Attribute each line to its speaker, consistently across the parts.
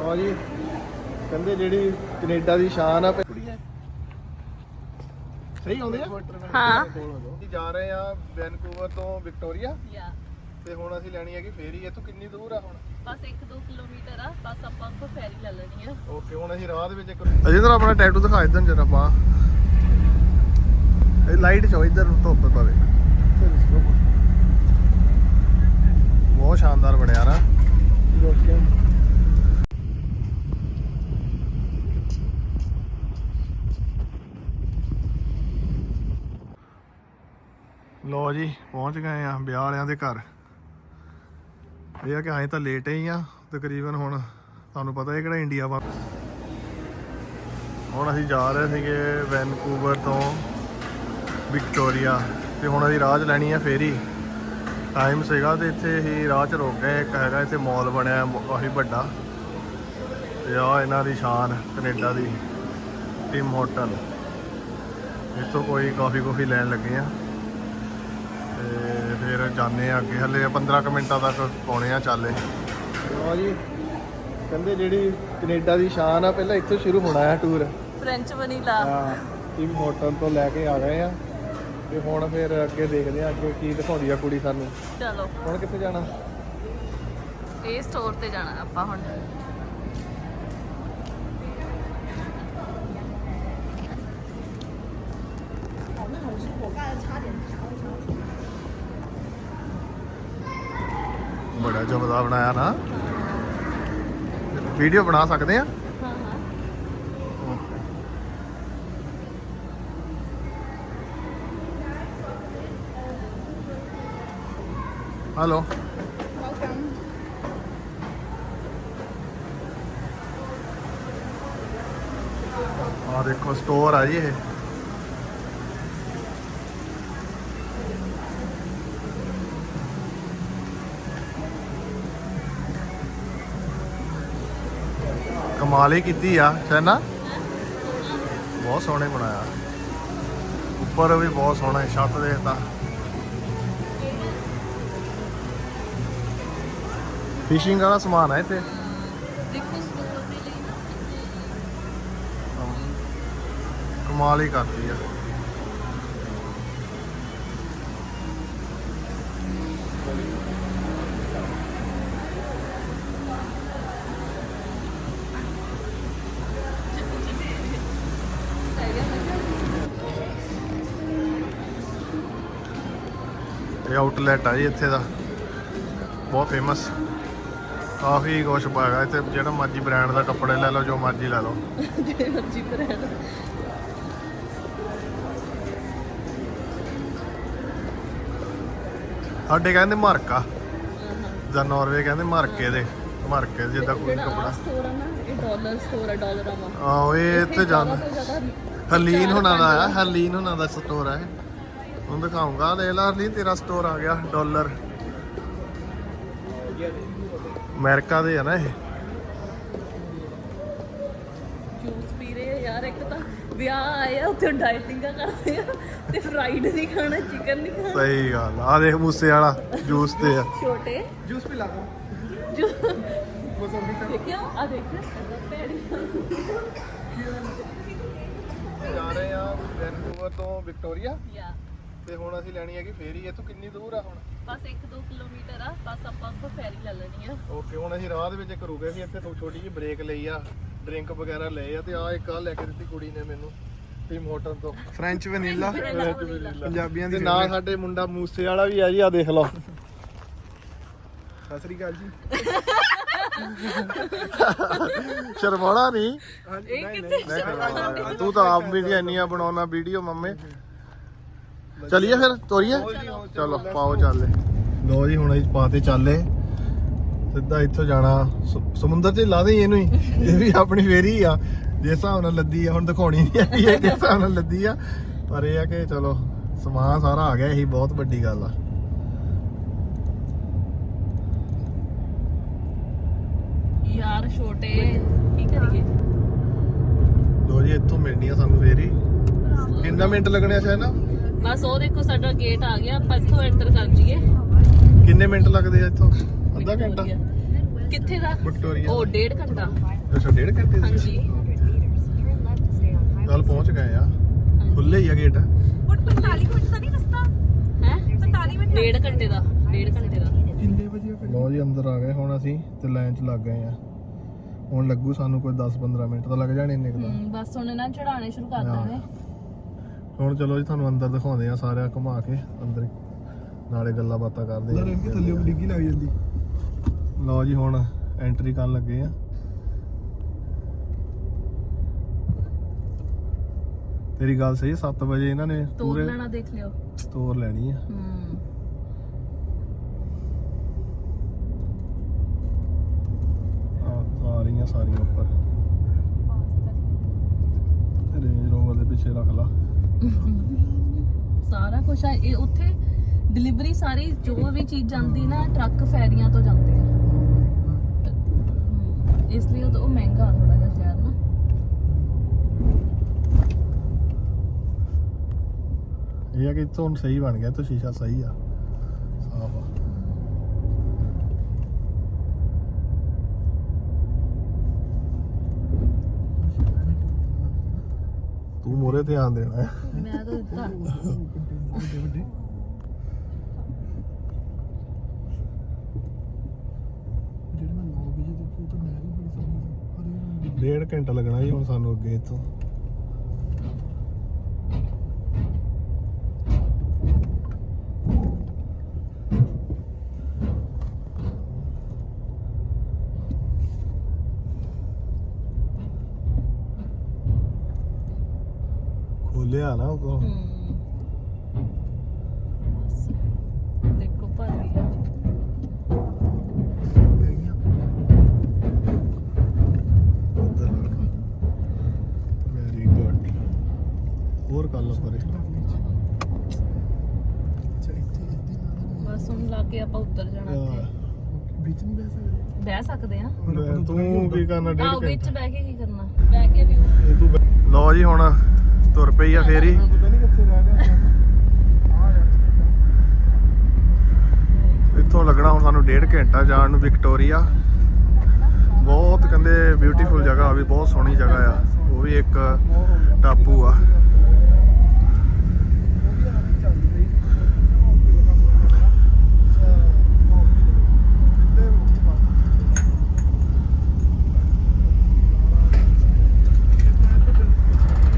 Speaker 1: ਲਓ ਜੀ। ਕਹਿੰਦੇ ਜਿਹੜੀ ਕੈਨੇਡਾ ਦੀ ਸ਼ਾਨ ਆ ਕੁੜੀਆਂ ਸਹੀ ਆਉਂਦੇ ਆ?
Speaker 2: ਹਾਂ।
Speaker 1: ਅਸੀਂ ਜਾ ਰਹੇ ਆ ਵੈਨਕੂਵਰ ਤੋਂ ਵਿਕਟੋਰੀਆ।
Speaker 2: ਯਾ।
Speaker 1: ਤੇ ਹੁਣ ਅਸੀਂ ਲੈਣੀ ਹੈਗੀ ਫੇਰੀ। ਇੱਥੋਂ ਕਿੰਨੀ ਦੂਰ ਆ ਹੁਣ?
Speaker 2: ਬਸ 1-2 ਕਿਲੋਮੀਟਰ ਆ। ਬਸ ਆਪਾਂ ਕੋ ਫੈਰੀ ਲੈ ਲੈਣੀ ਆ।
Speaker 1: ਓਕੇ ਹੁਣ ਅਸੀਂ ਰਾਹ ਦੇ ਵਿੱਚ ਇੱਕ ਅਜੇ ਤਾਂ ਆਪਣਾ ਟੈਟੂ ਦਿਖਾ ਇਦਾਂ ਜਰਾ ਪਾ। ਇਹ ਲਾਈਟ ਚੋ ਇਧਰ ਧੁੱਪ ਪਵੇ ਬਹੁਤ ਸ਼ਾਨਦਾਰ ਬਣਿਆ ਨਾ। ਲੋ ਜੀ, ਪਹੁੰਚ ਗਏ ਆ ਵਿਆਹ ਵਾਲਿਆਂ ਦੇ ਘਰ। ਇਹ ਆ ਕਿ ਆਏ ਤਾਂ ਲੇਟ ਹੀ ਆ, ਤਕਰੀਬਨ ਹੁਣ ਤੁਹਾਨੂੰ ਪਤਾ ਹੈ ਕਿਹੜਾ ਇੰਡੀਆ ਵਾ। ਹੁਣ ਅਸੀਂ ਜਾ ਰਹੇ ਸੀਗੇ ਵੈਨਕੂਵਰ ਤੋਂ ਵਿਕਟੋਰੀਆ ਤੇ ਹੁਣ ਅਸੀਂ ਰਾਹ 'ਚ ਲੈਣੀ ਆ ਫੇਰੀ। ਟਾਈਮ ਸੀਗਾ ਤੇ ਇੱਥੇ ਹੀ ਰਾਹ 'ਚ ਰੁਕ ਗਏ, ਇੱਕ ਹੈਗਾ ਇੱਥੇ ਮਾਲ ਬਣਿਆ ਕਾਫੀ ਵੱਡਾ। ਤੇ ਆ ਇਹਨਾਂ ਦੀ ਸ਼ਾਨ, ਕੈਨੇਡਾ ਦੀ ਟਿਮ ਹੋਟਲ ਇੱਥੋਂ ਕੋਈ ਕਾਫੀ ਕਾਫੀ ਲੈਣ ਲੱਗੇ ਆ। ਤੇ ਫਿਰ ਜਾਂਦੇ ਆ ਅੱਗੇ। ਹਲੇ 15 ਕੁ ਮਿੰਟਾਂ ਤੱਕ ਪਾਉਣੇ ਆ ਚਾਲੇ ਲਓ ਜੀ ਕਹਿੰਦੇ ਜਿਹੜੀ ਕੈਨੇਡਾ ਦੀ ਸ਼ਾਨ ਆ ਪਹਿਲਾਂ ਇੱਥੋਂ ਸ਼ੁਰੂ ਹੋਣਾ ਹੈ ਟੂਰ
Speaker 2: ਫ੍ਰੈਂਚ ਵਨੀਲਾ
Speaker 1: ਹਾਂ ਟੀਮ ਹੋਟਲ ਤੋਂ ਲੈ ਕੇ ਆ ਗਏ ਆ। ਤੇ ਹੁਣ ਫਿਰ ਅੱਗੇ ਦੇਖਦੇ ਆ ਅੱਗੇ ਕੀ ਦਿਖਾਉਂਦੀ ਆ ਕੁੜੀ ਸਾਨੂੰ।
Speaker 2: ਚਲੋ।
Speaker 1: ਹੁਣ ਕਿੱਥੇ ਜਾਣਾ?
Speaker 2: ਇਹ ਸਟੋਰ ਤੇ ਜਾਣਾ ਆਪਾਂ ਹੁਣ।
Speaker 1: ਬੜਾ ਜਮਦਾ ਬਣਾਇਆ ਨਾ। ਵੀਡੀਓ ਬਣਾ ਸਕਦੇ ਆ?
Speaker 2: ਹਾਂ ਹਾਂ
Speaker 1: ਹਲੋ। ਆ ਦੇਖੋ ਸਟੋਰ ਆ ਜੀ ਇਹ। ਕਮਾਲ ਹੀ ਕੀਤੀ ਆ ਸੈਨਾ ਬਹੁਤ ਸੋਹਣੇ ਬਣਾਇਆ। ਉੱਪਰ ਵੀ ਬਹੁਤ ਸੋਹਣਾ ਛੱਤ ਦੇ ਤਾਂ। ਫਿਸ਼ਿੰਗ ਵਾਲਾ ਸਮਾਨ ਹੈ ਇੱਥੇ। ਕਮਾਲ ਹੀ ਕਰਦੀ ਆ। ਆਊਟਲੈਟ ਆ ਜੀ ਇੱਥੇ ਦਾ। ਬਹੁਤ ਫੇਮਸ ਕਾਫੀ ਕੁਛ ਪਾਗਾ ਇੱਥੇ ਜਿਹੜਾ ਮਰਜ਼ੀ ਬ੍ਰਾਂਡ ਦਾ ਕੱਪੜੇ ਲੈ ਲਓ ਜੋ ਮਰਜ਼ੀ ਲੈ ਲਓ।
Speaker 2: ਜਿਹੜੇ ਮਰਜ਼ੀ ਬ੍ਰਾਂਡ
Speaker 1: ਸਾਡੇ ਕਹਿੰਦੇ ਮਾਰਕਾ। ਜਾਂ ਨਾਰਵੇ ਕਹਿੰਦੇ ਮਾਰਕੇ ਦੇ। ਮਾਰਕੇ ਜਿੱਦਾਂ ਕੋਈ ਕੱਪੜਾ।
Speaker 2: ਸਟੋਰ ਆ ਨਾ ਇਹ ਡਾਲਰ ਸਟੋਰ ਆ ਡਾਲਰਾਂ ਦਾ
Speaker 1: ਆਹੋ ਇਹ ਜਾਂਦਾ
Speaker 2: ਤੋਂ ਜ਼ਿਆਦਾ
Speaker 1: ਹਰਲੀਨ ਹੁਣਾਂ ਦਾ ਆ ਹਰਲੀਨ ਹੁਣਾਂ ਦਾ ਸਟੋਰ ਹੈ ਹੁਣ ਦਿਖਾਉਂਗਾ। ਲੈ ਲਾ ਹਰਲੀਨ ਤੇਰਾ ਸਟੋਰ ਆ ਗਿਆ ਡਾਲਰ ਅਮਰੀਕਾ ਦੇ ਆ ਨਾ ਇਹ।
Speaker 2: ਜੂਸ ਪੀ ਰਹੇ ਆ ਯਾਰ ਇੱਕ ਤਾਂ ਵਿਆਹ ਆਏ ਆ ਉੱਥੇ ਡਾਈਟਿੰਗਾਂ ਕਰਦੇ ਆ ਤੇ ਫਰਾਈਡ ਨਹੀਂ ਖਾਣਾ ਚਿਕਨ ਨਹੀਂ ਖਾਣਾ।
Speaker 1: ਸਹੀ ਗੱਲ ਆ। ਦੇਖ ਮੂਸੇ ਵਾਲਾ ਜੂਸ ਤੇ ਆ।
Speaker 2: ਛੋਟੇ।
Speaker 1: ਜੂਸ ਪਿਲਾ ਦੋ
Speaker 2: ਜੋ ਦੇਖਿਓ ਆ ਦੇਖ ਭੈੜੀ
Speaker 1: ਜਾ। ਰਹੇ ਆ ਵੈਨਕੂਵਰ ਤੋਂ ਵਿਕਟੋਰੀਆ।
Speaker 2: ਯਾ
Speaker 1: ਤੇ ਹੁਣ ਅਸੀਂ ਲੈਣੀ ਹੈਗੀ ਫੇਰੀ ਇੱਥੋਂ ਕਿੰਨੀ ਦੂਰ ਆ ਹੁਣ?
Speaker 2: ਬਸ 1-2 ਕਿਲੋਮੀਟਰ ਆ ਬਸ ਆਪਾਂ ਕੋ ਫੈਰੀ ਲੈ ਲੈਣੀ ਆ।
Speaker 1: ਓਕੇ ਹੁਣ ਅਸੀਂ ਰਾਹ ਦੇ ਵਿੱਚ ਇੱਕ ਰੁਕੇ ਸੀ ਇੱਥੇ ਥੋ- ਛੋਟੀ ਜਿਹੀ ਬ੍ਰੇਕ ਲਈ ਆ ਡਰਿੰਕ ਵਗੈਰਾ ਲਏ ਆ ਤੇ ਆ ਇੱਕ ਆ ਲੈ ਕੇ ਦਿੱਤੀ ਕੁੜੀ ਨੇ ਮੈਨੂੰ ਟੀਮ ਹੋਟਲ ਤੋਂ।
Speaker 3: ਫ੍ਰੈਂਚ ਵਨੀਲਾ ਪੰਜਾਬੀਆਂ
Speaker 1: ਤੇ
Speaker 3: ਦੀ
Speaker 1: ਨਾਲ ਸਾਡੇ ਮੁੰਡਾ ਮੂਸੇ ਵਾਲਾ ਵੀ ਆ ਜੀ ਆ ਦੇਖ ਲਓ।
Speaker 3: ਸਤਿ ਸ੍ਰੀ ਅਕਾਲ ਜੀ।
Speaker 1: ਸ਼ਰਮਾਉਣਾ ਨਹੀਂ। ਤੂੰ ਤਾਂ ਆਪ ਵੀ ਇੰਨੀਆਂ ਬਣਾਉਣਾ ਵੀਡੀਓ ਮੰਮੇ। ਚਲਿਏ ਫਿਰ ਤੋਰੀਏ? ਚਲੋ ਪਾਓ ਚਾਲੇ। ਲੋ ਜੀ ਹੁਣ ਅਸੀਂ ਪਾਤੇ ਚਾਲੇ। ਸਿੱਧਾ ਇੱਥੋਂ ਜਾਣਾ। ਸਮੁੰਦਰ 'ਚ ਹੀ ਲਾ ਦੇ ਇਹਨੂੰ ਹੀ। ਇਹ ਵੀ ਆਪਣੀ ਫੇਰੀ ਆ। ਜਿਸ ਹਿਸਾਬ ਨਾਲ ਲੱਦੀ ਆ ਹੁਣ ਦਿਖਾਉਣੀ ਨਹੀਂ ਇਹ ਜਿਸ ਹਿਸਾਬ ਨਾਲ ਲੱਦੀ ਆ। ਪਰ ਇਹ ਆ ਕਿ ਚਲੋ ਸਮਾਨ ਸਾਰਾ ਆ ਗਿਆ ਇਹੀ ਬਹੁਤ ਵੱਡੀ ਗੱਲ ਆ।
Speaker 2: ਯਾਰ ਛੋਟੇ ਕੀ ਕਰੀਏ?
Speaker 1: ਲੋ ਜੀ ਇੱਥੋਂ ਮਿਲਣੀ ਆ ਸਾਨੂੰ ਫੇਰੀ। ਕਿੰਨਾ ਮਿੰਟ ਲੱਗਣੇ ਆ ਸ਼ਾਇਦ? ਨਾ
Speaker 2: ਬਸ ਉਹ ਦੇਖੋ ਸਾਡਾ ਗੇਟ ਆ ਗਿਆ ਆਪਾਂ ਇੱਥੋਂ ਐਂਟਰ ਕਰ ਜੀਏ
Speaker 1: ਕਿੰਨੇ ਮਿੰਟ ਲੱਗਦੇ ਆ ਇੱਥੋਂ? ਅੱਧਾ ਘੰਟਾ?
Speaker 2: ਕਿੱਥੇ ਦਾ?
Speaker 1: ਵਿਕਟੋਰੀਆ
Speaker 2: ਉਹ ਡੇਢ ਘੰਟਾ।
Speaker 1: ਅੱਛਾ ਡੇਢ ਘੰਟੇ ਦੀ
Speaker 2: ਹਾਂਜੀ।
Speaker 1: ਕੱਲ ਪਹੁੰਚ ਗਏ ਆ। ਖੁੱਲੇ ਹੀ ਆ ਗੇਟ
Speaker 4: ਹੁਣ 45 ਮਿੰਟ ਦਾ ਨਹੀਂ ਰਸਤਾ?
Speaker 2: ਹੈ?
Speaker 4: 45 ਮਿੰਟ
Speaker 2: ਡੇਢ ਘੰਟੇ ਦਾ ਡੇਢ ਘੰਟੇ ਦਾ।
Speaker 3: ਕਿੰਨੇ ਵਜੇ ਫਿਰ?
Speaker 1: ਲੋ ਜੀ ਅੰਦਰ ਆ ਗਏ ਹੁਣ ਅਸੀਂ ਤੇ ਲਾਈਨ 'ਚ ਲੱਗ ਗਏ ਆ। ਹੁਣ ਲੱਗੂ ਸਾਨੂੰ ਕੋਈ 10-15 ਮਿੰਟ ਤਾਂ ਲੱਗ ਜਾਣੇ ਇੰਨੇ ਕੁ
Speaker 2: ਬਸ ਹੁਣ ਇਹਨਾਂ ਚੜਾਣੇ ਸ਼ੁਰੂ ਕਰ
Speaker 1: ਹਾਂ। ਹੁਣ ਚਲੋ ਜੀ ਤੁਹਾਨੂੰ ਅੰਦਰ ਦਿਖਾਉਂਦੇ ਆ ਸਾਰਿਆਂ ਘੁਮਾ ਕੇ ਅੰਦਰ ਨਾਲੇ ਗੱਲਾਂ ਬਾਤਾਂ ਕਰਦੇ
Speaker 3: ਉਹਦਾ ਰੰਗ ਥੱਲੇ ਉਹ ਡਿੱਗੀ ਲੱਗ ਜਾਂਦੀ।
Speaker 1: ਲਓ ਜੀ ਹੁਣ ਐਂਟਰੀ ਕਰਨ ਲੱਗੇ ਆ ਤੇਰੀ ਗੱਲ ਸਹੀ 7 ਵਜੇ ਇਹਨਾਂ ਨੇ
Speaker 2: ਤੋੜ
Speaker 1: ਪੂਰੇ
Speaker 2: ਲੈਣਾ ਦੇਖ ਲਿਓ।
Speaker 1: ਤੋਰ ਲੈਣੀ ਆ
Speaker 2: ਹਮ
Speaker 1: ਆਹ ਸਾਰੀਆਂ ਸਾਰੀਆਂ ਉੱਪਰ ਰੇਂਜ ਰੋਵਰ ਦੇ ਪਿੱਛੇ ਰੱਖ ਲਾ।
Speaker 2: ਸਾਰਾ ਕੁਝ ਆ, ਇਹ ਉੱਥੇ ਡਿਲੀਵਰੀ ਸਾਰੀ ਜੋ ਵੀ ਚੀਜ਼ ਜਾਂਦੀ ਨਾ ਟਰੱਕ ਫੈਰੀਆਂ ਤੋਂ ਜਾਂਦੇ ਆ। ਇਸ ਲਈ ਉਹ ਮਹਿੰਗਾ ਥੋੜਾ ਜਿਹਾ ਸ਼ਹਿਰ ਨਾ।
Speaker 1: ਇਹ ਆ ਕਿ ਇੱਥੋਂ ਸਹੀ ਬਣ ਗਿਆ ਤੇ ਸ਼ੀਸ਼ਾ ਸਹੀ ਆ ਸਾਫ਼ ਆ ਤੂੰ ਮੋਰੇ ਧਿਆਨ ਦੇਣਾ ਹੈ।
Speaker 2: ਮੈਂ ਤਾਂ ਦਿੱਤਾ।
Speaker 3: ਵੱਡੇ ਵੱਡੇ ਜਿਹੜੇ ਮੈਂ 9 ਵਜੇ ਦੇਖੀ ਉਹ ਤਾਂ ਮੈਂ ਵੀ ਬੜੀ ਸੋਹਣੀ ਸੀ। ਹਰੇ ਰੰਗ ਦੀ।
Speaker 1: ਡੇਢ ਘੰਟਾ ਲੱਗਣਾ ਜੀ ਹੁਣ ਸਾਨੂੰ ਅੱਗੇ ਇੱਥੋਂ। ਖੋਲਿਆ ਨਾ ਉਹ।
Speaker 2: ਦੇਖੋ
Speaker 3: ਗਈਆਂ।
Speaker 1: ਵੈਰੀ ਗੁੱਡ ਹੋਰ ਪਰੇ।
Speaker 3: ਨਾ।
Speaker 2: ਬਸ ਹੁਣ ਲਾ ਕੇ ਆਪਾਂ ਉੱਤਰ ਜਾਣਾ
Speaker 1: ਆਹ,
Speaker 2: ਇੱਥੇ
Speaker 3: ਵਿੱਚ ਨਹੀਂ ਬਹਿ ਸਕਦੇ?
Speaker 2: ਬਹਿ ਸਕਦੇ ਆ।
Speaker 1: ਤੂੰ ਕੀ ਕਰਨਾ ਡੇਢ
Speaker 2: ਆਓ
Speaker 1: ਘੰਟਾ।
Speaker 2: ਵਿੱਚ ਬਹਿ ਕੇ ਕੀ ਕਰਨਾ? ਬਹਿ ਕੇ ਵੀ
Speaker 1: ਲਓ ਜੀ ਹੁਣ। ਤੁਰ ਪਈ ਆ ਫੇਰੀ
Speaker 3: ਮੈਂ
Speaker 1: ਇੱਥੋਂ ਲੱਗਣਾ ਹੁਣ ਸਾਨੂੰ ਡੇਢ ਘੰਟਾ ਜਾਣ ਨੂੰ ਵਿਕਟੋਰੀਆ। ਬਹੁਤ ਕਹਿੰਦੇ ਬਿਊਟੀਫੁਲ ਜਗ੍ਹਾ ਵੀ ਬਹੁਤ ਸੋਹਣੀ ਜਗ੍ਹਾ ਆ। ਉਹ ਵੀ ਇੱਕ ਟਾਪੂ ਆ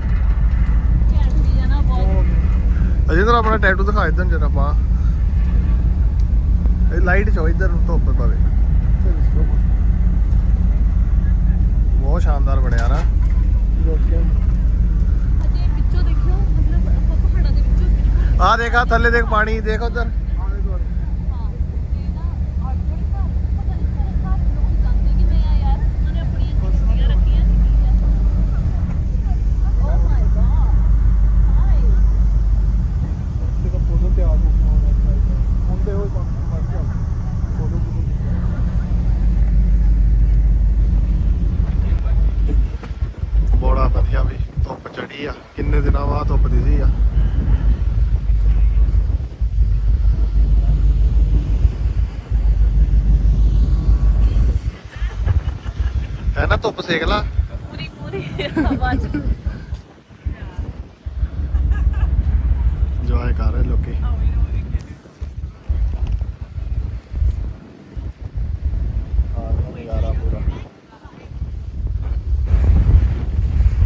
Speaker 2: ਘੈਂਟ ਵੀ ਆ ਨਾ ਬਹੁਤ
Speaker 1: ਅਜੇ ਤਾਂ ਆਪਣਾ ਟੈਟੂ ਦਿਖਾ ਇਦਾਂ ਜਰਾ ਪਾ। ਇਹ ਲਾਈਟ ਚੋ ਇਧਰ ਨੂੰ ਧੁੱਪ ਪਵੇ। ਬਹੁਤ ਸ਼ਾਨਦਾਰ ਬਣਿਆ ਨਾ। ਆ ਦੇਖ ਥੱਲੇ ਦੇਖ ਪਾਣੀ ਦੇਖ ਉਧਰ
Speaker 2: ਹਾਂ ਇਹ ਨਾ ਅੱਜ ਥੋੜੀ ਘਰ ਪਤਾ ਨਹੀਂ ਕਿਹੜੇ ਘਰ ਲੋਕ ਜਾਂਦੇ ਕਿ ਮੈਂ ਆ ਯਾਰ ਉਹਨਾਂ ਨੇ ਆਪਣੀਆਂ ਕਿਸ਼ਤੀਆਂ ਰੱਖੀਆਂ ਸੀ ਓ ਮਾਈ ਗॉड ਹਾਈ
Speaker 1: ਬੜਾ ਵਧੀਆ ਵੀ ਧੁੱਪ ਚੜੀ ਆ ਕਿੰਨੇ ਦਿਨਾਂ ਬਾਅਦ ਧੁੱਪ ਦਿਸੀ ਆ ਹੈ ਨਾ ਧੁੱਪ ਸੇਕ ਲਾ।
Speaker 2: ਪੂਰੀ ਪੂਰੀ ਹਵਾ ਚ।
Speaker 1: ਇੰਜੋਏ ਕਰ ਰਹੇ ਲੋਕੀ।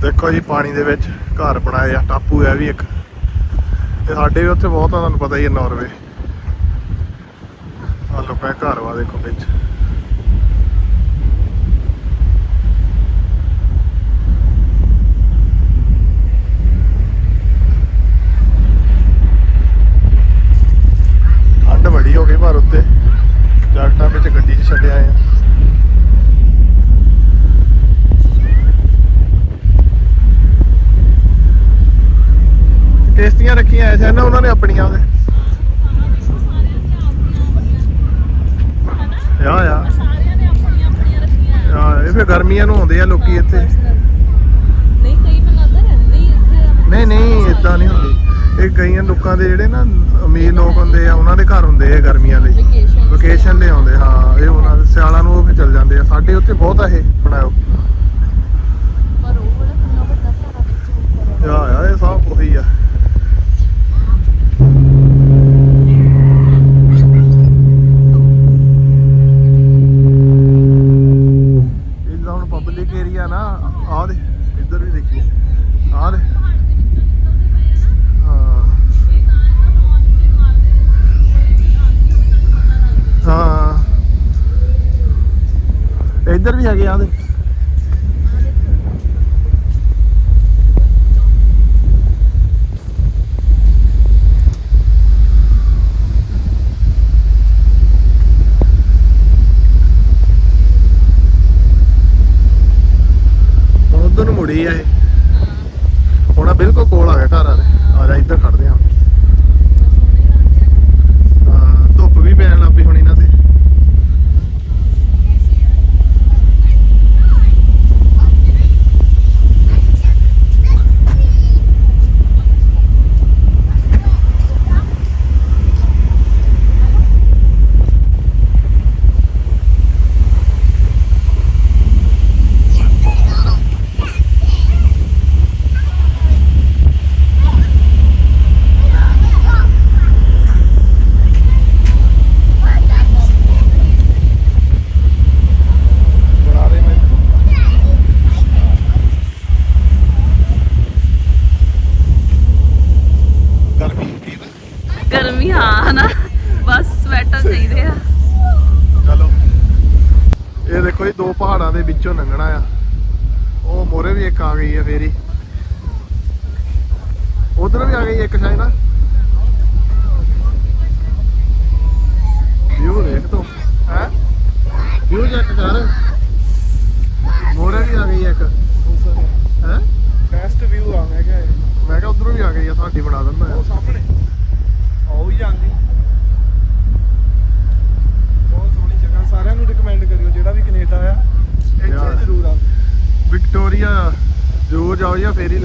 Speaker 1: ਦੇਖੋ ਜੀ ਪਾਣੀ ਦੇ ਵਿੱਚ ਘਰ ਬਣਾਏ ਆ ਟਾਪੂ ਹੈ ਵੀ ਇੱਕ। ਤੇ ਸਾਡੇ ਵੀ ਉੱਥੇ ਬਹੁਤ ਆ ਤੁਹਾਨੂੰ ਪਤਾ ਹੀ ਹੈ ਨਾਰਵੇ ਆ ਲੋ ਪੈ ਘਰ ਵਾ ਦੇਖੋ ਵਿੱਚ। ਬਣਾਇਆ ਸੀ ਉਹਨਾਂ ਨੇ ਆਪਣੀਆਂ ਉਹਦੇ। ਯਾ ਯਾ
Speaker 2: ਸਾਰਿਆਂ
Speaker 1: ਇਹ ਫੇ ਗਰਮੀਆਂ ਨੂੰ ਆਉਂਦੇ ਆ ਲੋਕੀ ਇੱਥੇ।
Speaker 2: ਨਹੀਂ ਕਈ ਮਨਾਉਂਦੇ ਰਹਿੰਦੇ ਇੱਥੇ
Speaker 1: ਨਹੀਂ ਨਹੀਂ ਇਦਾਂ ਨਹੀਂ ਹੁੰਦੀ। ਇਹ ਕਈਆਂ ਲੋਕਾਂ ਦੇ ਜਿਹੜੇ ਨਾ ਅਮੀਰ ਲੋਕ ਹੁੰਦੇ ਆ ਉਹਨਾਂ ਦੇ ਘਰ ਹੁੰਦੇ ਆ ਗਰਮੀਆਂ ਲਈ ਵਕੇਸ਼ਨ ਲਈ ਆਉਂਦੇ ਹਾਂ ਇਹ ਉਹਨਾਂ ਦੇ ਸਿਆਲਾਂ ਨੂੰ ਉਹ ਫੇ ਚੱਲ ਜਾਂਦੇ ਆ। ਸਾਡੇ ਉੱਥੇ ਬਹੁਤ ਆ ਇਹ ਬਣਾਓ। ਯਾ ਯਾ ਇਹ ਸਭ ਉਹੀ ਆ। ਇੱਧਰ ਵੀ ਹੈਗੇ ਆਂਦੇ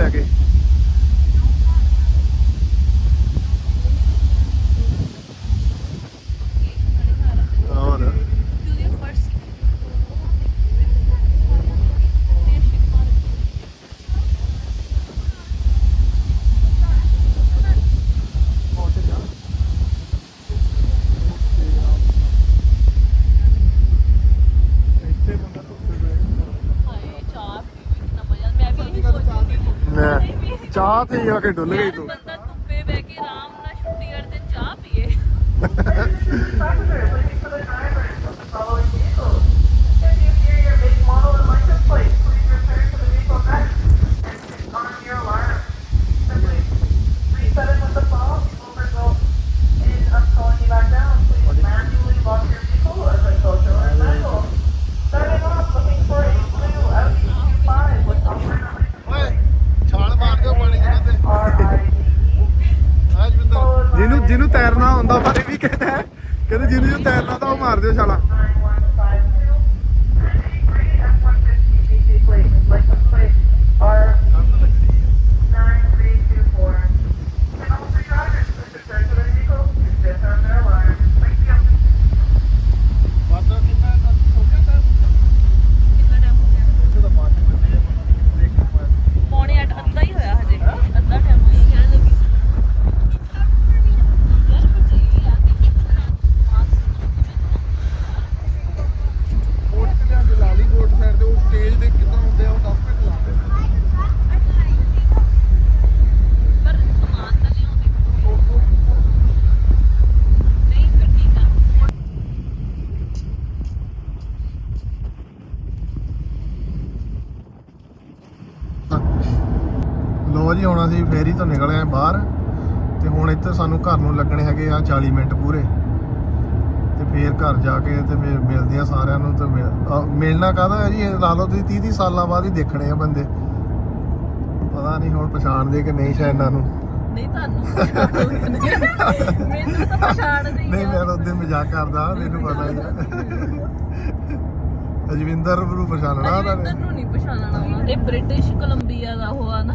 Speaker 1: sea que ਉੱਥੇ ਜਾ ਕੇ ਡੁੱਲ ਗਈ ਤੂੰ। ਬਾਹਰ ਤੇ ਹੁਣ ਇੱਥੇ ਸਾਨੂੰ ਘਰ ਨੂੰ ਲੱਗਣੇ ਹੈਗੇ ਆ 40 ਮਿੰਟ ਪੂਰੇ। ਤੇ ਫੇਰ ਘਰ ਜਾ ਕੇ ਤੇ ਫੇਰ ਮਿਲਦੇ ਆ ਸਾਰਿਆਂ ਨੂੰ ਤੇ ਮਿਲਣਾ ਕਾਹਦਾ ਜੀ? ਲਾ ਲਓ ਤੁਸੀਂ 30 30 ਸਾਲਾਂ ਬਾਅਦ ਹੀ ਦੇਖਣੇ ਆ ਬੰਦੇ। ਪਤਾ ਨਹੀਂ ਹੁਣ ਪਛਾਣਦੇ ਕਿ ਨਹੀਂ ਸ਼ਾਇਦ ਇਹਨਾਂ ਨੂੰ।
Speaker 2: ਨਹੀਂ ਤੁਹਾਨੂੰ ਮੈਨੂੰ ਤਾਂ ਪਛਾਣਦੇ
Speaker 1: ਨਹੀਂ ਮੈਂ ਉਹਦੇ ਮਜ਼ਾਕ ਕਰਦਾ ਮੈਨੂੰ ਪਤਾ ਹੀ ਅਜਵਿੰਦਰ ਨੂੰ
Speaker 2: ਪਛਾਣਣਾ ਨਹੀਂ ਪਛਾਣਨਾ। ਇਹ ਬ੍ਰਿਟਿਸ਼ ਕੋਲੰਬੀਆ ਦਾ ਹੋਆ ਨਾ।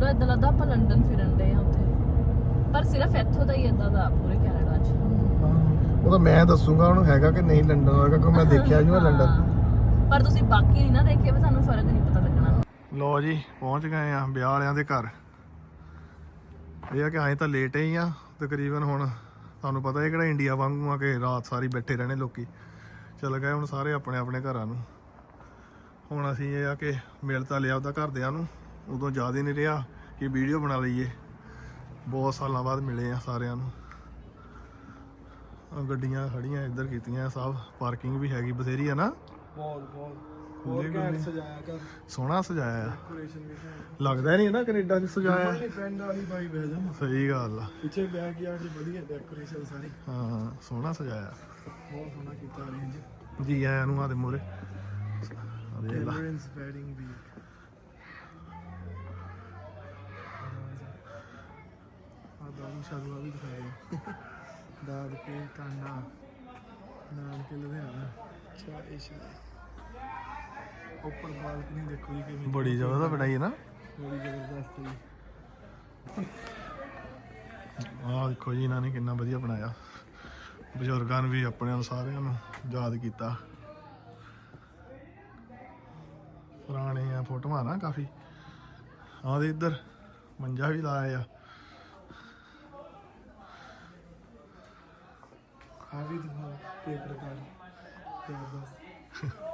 Speaker 2: ਪੂਰਾ ਇਦਾਂ ਲੱਗਦਾ ਆਪਾਂ ਲੰਡਨ ਫਿਰਨ ਦੇ ਆ ਉੱਥੇ। ਪਰ ਸਿਰਫ ਇੱਥੋਂ ਦਾ ਹੀ ਇਦਾਂ ਦਾ ਪੂਰੇ ਕੈਨੇਡਾ 'ਚ।
Speaker 1: ਉਹ ਤਾਂ ਮੈਂ ਦੱਸੂਗਾ ਉਹਨੂੰ ਹੈਗਾ ਕਿ ਨਹੀਂ ਲੰਡਨ ਹੋਏਗਾ ਕਿਉਂਕਿ ਮੈਂ ਦੇਖਿਆ ਜੀ ਉਹ ਲੰਡਨ।
Speaker 2: ਹਾਂ। ਪਰ ਤੁਸੀਂ ਬਾਕੀ ਨਹੀਂ ਨਾ ਦੇਖੇ ਵੀ ਤੁਹਾਨੂੰ ਫ਼ਰਕ ਨਹੀਂ ਪਤਾ ਲੱਗਣਾ।
Speaker 1: ਲੋ ਜੀ ਪਹੁੰਚ ਗਏ ਆ ਵਿਆਹ ਵਾਲਿਆਂ ਦੇ ਘਰ। ਇਹ ਆ ਕਿ ਆਏ ਤਾਂ ਲੇਟ ਹੀ ਆ ਤਕਰੀਬਨ ਹੁਣ ਤੁਹਾਨੂੰ ਪਤਾ ਹੈ ਕਿਹੜਾ ਇੰਡੀਆ ਵਾਂਗੂ ਆ ਕਿ ਰਾਤ ਸਾਰੀ ਬੈਠੇ ਰਹਿਣੇ ਲੋਕੀ। ਚੱਲ ਗਏ ਹੁਣ ਸਾਰੇ ਆਪਣੇ ਆਪਣੇ ਘਰਾਂ ਨੂੰ। ਹੁਣ ਅਸੀਂ ਇਹ ਆ ਕਿ ਮਿਲ ਤਾਂ ਲਿਆ ਉਹਦਾ ਘਰਦਿਆਂ ਨੂੰ। ਉਦੋਂ ਯਾਦ ਹੀ ਨਹੀਂ ਰਿਹਾ ਕਿ ਵੀਡੀਓ ਬਣਾ ਲਈਏ। ਬਹੁਤ ਸਾਲਾਂ ਬਾਅਦ ਮਿਲੇ ਆ ਸਾਰਿਆਂ ਨੂੰ। ਆਹ ਗੱਡੀਆਂ ਖੜੀਆਂ ਇੱਧਰ ਕੀਤੀਆਂ ਸਭ। ਪਾਰਕਿੰਗ ਵੀ ਹੈਗੀ ਬਥੇਰੀ ਆ ਨਾ।
Speaker 3: ਬਹੁਤ ਬਹੁਤ। ਹੋਰ ਘੈਂਟ ਸਜਾਇਆ ਕਰ
Speaker 1: ਸੋਹਣਾ ਸਜਾਇਆ। ਆ
Speaker 3: ਡੈਕੋਰੇਸ਼ਨ ਵੀ ਘੈਂਟ।
Speaker 1: ਲੱਗਦਾ ਨਹੀਂ ਨਾ ਕੈਨੇਡਾ 'ਚ ਸਜਾਇਆ।
Speaker 3: ਨਹੀਂ ਪਿੰਡ ਵਾਲੀ ਬਾਈ ਬਹਿ ਜਾ।
Speaker 1: ਸਹੀ ਗੱਲ ਆ।
Speaker 3: ਪਿੱਛੇ ਬਹਿ ਕੇ ਆ ਕੇ ਵਧੀਆ ਡੈਕੋਰੇਸ਼ਨ ਸਾਰੀ।
Speaker 1: ਹਾਂ ਸੋਹਣਾ ਸਜਾਇਆ।
Speaker 3: ਬਹੁਤ ਸੋਹਣਾ ਕੀਤਾ ਅਰੇਂਜ
Speaker 1: ਜੀ ਆਇਆਂ ਨੂੰ ਆਦੇ ਮੋਰੇ ਦੇਖ ਲਾ।
Speaker 3: ਵੈਡਿੰਗ ਵੀ। ਆ ਦਾਰੂ ਸ਼ਾਦੂਆ ਵੀ ਦਿਖਾਇਆ ਦਾਦ ਕੇ ਕਾਨਾ ਨਾਮ ਕੇ ਲੁਧਿਆਣਾ। ਚਾ ਇਸ਼ਾ ਉੱਪਰ ਬਾਲਕਨੀ ਦੇਖੋ ਜੀ ਕਿਵੇਂ
Speaker 1: ਬੜੀ ਜ਼ਿਆਦਾ ਬਣਾਈ ਹੈ ਨਾ।
Speaker 3: ਬੜੀ ਜ਼ਬਰਦਸਤ ਜੀ।
Speaker 1: ਆਹ ਦੇਖੋ ਜੀ ਇਹਨਾਂ ਨੇ ਕਿੰਨਾ ਵਧੀਆ ਬਣਾਇਆ। ਬਜ਼ੁਰਗਾਂ ਨੂੰ ਵੀ ਆਪਣੇ ਨੂੰ ਸਾਰਿਆਂ ਨੂੰ ਯਾਦ ਕੀਤਾ। ਪੁਰਾਣੀਆਂ ਫੋਟੋਆਂ ਨਾ ਕਾਫੀ। ਆਹ ਦੇ ਇੱਧਰ ਮੰਜਾ ਵੀ ਲਾਇਆ ਆ।
Speaker 3: ਆ ਵੀ ਦਿਖਾਓ ਪੇਪਰ ਕਾਰਡ ਜ਼ਬਰਦਸਤ